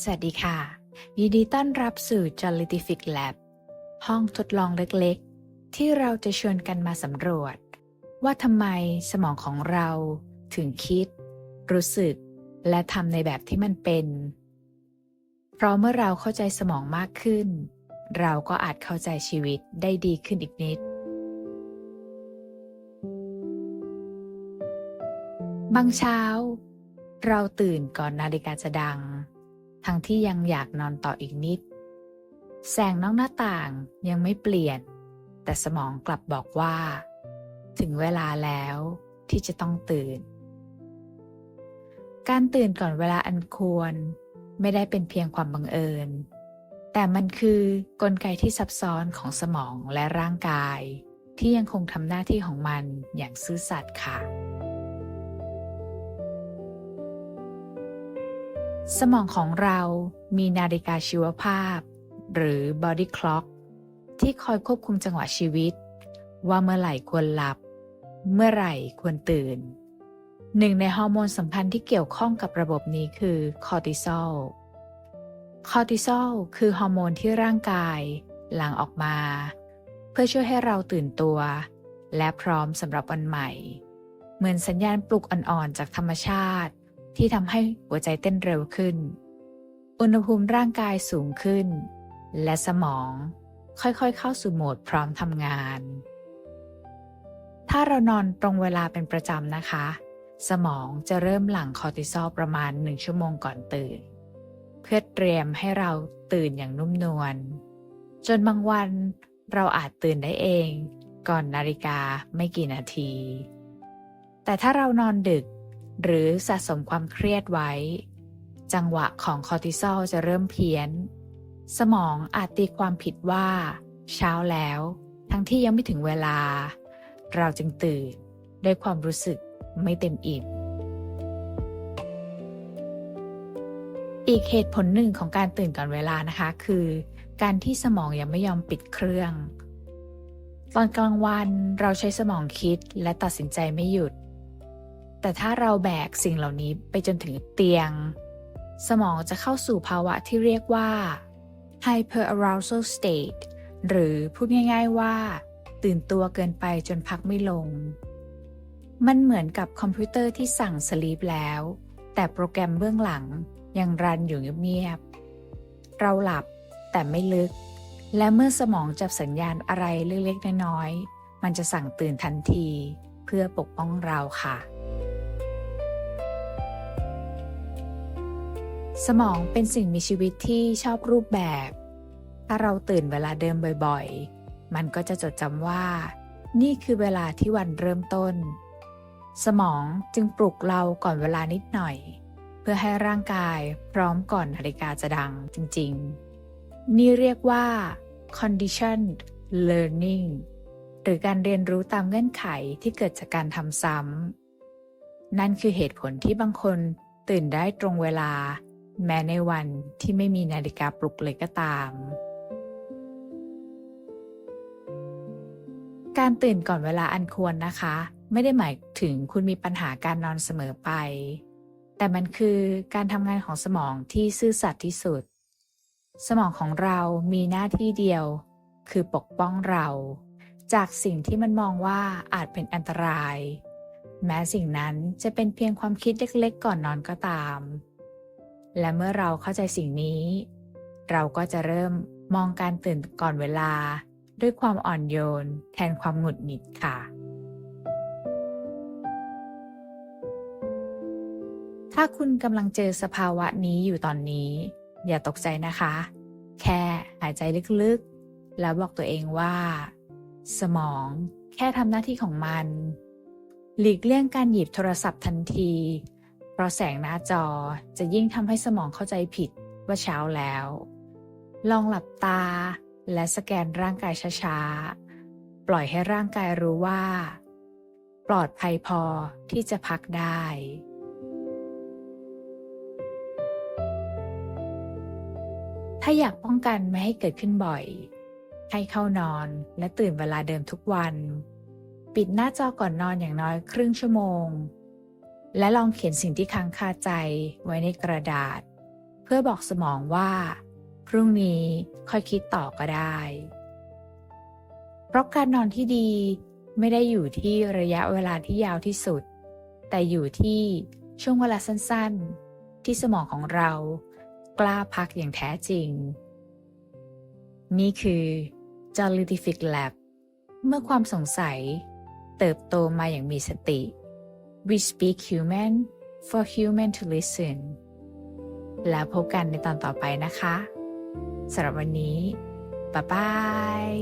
สวัสดีค่ะ ยินดีต้อนรับสู่ Jollific Lab ห้องทดลองเล็กๆ ที่เราจะชวนกันมาสำรวจ ว่าทำไมสมองของเราถึงคิด รู้สึก และทำในแบบที่มันเป็น เพราะเมื่อเราเข้าใจสมองมากขึ้น เราก็อาจเข้าใจชีวิตได้ดีขึ้นอีกนิด บางเช้า เราตื่นก่อนนาฬิกาจะดัง ทั้งที่ยังอยากนอนต่ออีกนิด แสงนอกหน้าต่างยังไม่เปลี่ยน แต่สมองกลับบอกว่า ถึงเวลาแล้วที่จะต้องตื่น การตื่นก่อนเวลาอันควรไม่ได้เป็นเพียงความบังเอิญ แต่มันคือกลไกที่ซับซ้อนของสมองและร่างกาย ที่ยังคงทำหน้าที่ของมันอย่างซื่อสัตย์ค่ะ สมองของเรามีนาฬิกาชีวภาพ หรือ body clock ที่คอยควบคุมจังหวะชีวิต ว่าเมื่อไหร่ควรหลับ เมื่อไหร่ควรตื่น หนึ่งในฮอร์โมนสำคัญที่เกี่ยวข้องกับระบบนี้คือคอร์ติซอล คอร์ติซอลคือฮอร์โมนที่ร่างกายหลั่งออกมา เพื่อช่วยให้เราตื่นตัว และพร้อมสำหรับวันใหม่ เหมือนสัญญาณปลุกอ่อนๆจากธรรมชาติ ที่ทำให้หัวใจเต้นเร็วขึ้น อุณหภูมิร่างกายสูงขึ้น และสมองค่อยๆ เข้าสู่โหมดพร้อมทำงาน ถ้าเรานอนตรงเวลาเป็นประจำนะคะ สมองจะเริ่มหลั่งคอร์ติซอลประมาณหนึ่งชั่วโมงก่อนตื่น เพื่อเตรียมให้เราตื่นอย่างนุ่มนวล จนบางวันเราอาจตื่นได้เอง ก่อนนาฬิกาไม่กี่นาที แต่ถ้าเรานอนดึก หรือสะสมความเครียดไว้ จังหวะของคอร์ติซอลจะเริ่มเพี้ยน สมองอาจตีความผิดว่า เช้าแล้ว ทั้งที่ยังไม่ถึงเวลา เราจึงตื่นด้วยความรู้สึกไม่เต็มอิ่มอีกเหตุผลหนึ่งของการตื่นก่อนเวลานะคะ คือ การที่สมองยังไม่ยอมปิดเครื่อง ตอนกลางวันเราใช้สมองคิดและตัดสินใจไม่หยุด แต่ถ้าเราแบกสิ่งเหล่านี้ไปจนถึงเตียง สมองจะเข้าสู่ภาวะที่เรียกว่า hyperarousal state หรือพูดง่าย ๆว่า ตื่นตัวเกินไปจนพักไม่ลง มันเหมือนกับคอมพิวเตอร์ที่สั่งสลีปแล้ว แต่โปรแกรมเบื้องหลังยังรันอยู่เงียบๆเราหลับแต่ไม่ลึก และเมื่อสมองจับสัญญาณอะไรเล็กๆน้อยๆมันจะสั่งตื่นทันทีเพื่อปกป้องเราค่ะ สมองเป็นสิ่งมีชีวิตที่ชอบรูปแบบ ถ้าเราตื่นเวลาเดิมบ่อยๆ มันก็จะจดจำว่า นี่คือเวลาที่วันเริ่มต้น สมองจึงปลุกเราก่อนเวลานิดหน่อย เพื่อให้ร่างกายพร้อมก่อนนาฬิกาจะดังจริงๆ นี่เรียกว่า conditioned learning หรือการเรียนรู้ตามเงื่อนไขที่เกิดจากการทำซ้ำนั่นคือเหตุผลที่บางคนตื่นได้ตรงเวลา แม้ในวันที่ไม่มีนาฬิกาปลุกเลยก็ตาม การตื่นก่อนเวลาอันควรนะคะ ไม่ได้หมายถึงคุณมีปัญหาการนอนเสมอไป แต่มันคือการทำงานของสมองที่ซื่อสัตย์ที่สุด สมองของเรามีหน้าที่เดียว คือปกป้องเรา จากสิ่งที่มันมองว่าอาจเป็นอันตราย แม้สิ่งนั้นจะเป็นเพียงความคิดเล็กๆ ก่อนนอนก็ตาม และเมื่อเราเข้าใจสิ่งนี้ เราก็จะเริ่มมองการตื่นก่อนเวลา ด้วยความอ่อนโยน แทนความหงุดหงิดค่ะ ถ้าคุณกำลังเจอสภาวะนี้อยู่ตอนนี้ อย่าตกใจนะคะ แค่หายใจลึกๆ แล้วบอกตัวเองว่า สมองแค่ทำหน้าที่ของมัน หลีกเลี่ยงการหยิบโทรศัพท์ทันที เพราะแสงหน้าจอจะยิ่งทำให้สมองเข้าใจผิดว่าเช้าแล้ว ลองหลับตาและสแกนร่างกายช้าๆ ปล่อยให้ร่างกายรู้ว่า ปลอดภัยพอที่จะพักได้ถ้าอยากป้องกันไม่ให้เกิดขึ้นบ่อย ให้เข้านอนและตื่นเวลาเดิมทุกวัน ปิดหน้าจอก่อนนอนอย่างน้อยครึ่งชั่วโมง และลองเขียนสิ่งที่ค้างคาใจไว้ในกระดาษ เพื่อบอกสมองว่า พรุ่งนี้ค่อยคิดต่อก็ได้ เพราะการนอนที่ดีไม่ได้อยู่ที่ระยะเวลาที่ยาวที่สุด แต่อยู่ที่ช่วงเวลาสั้นๆ ที่สมองของเรากล้าพักอย่างแท้จริง นี่คือ Jollific Lab เมื่อความสงสัย เติบโตมาอย่างมีสติ We speak human for human to listen แล้วพบกันในตอนต่อไปนะคะสำหรับวันนี้บ๊ายบาย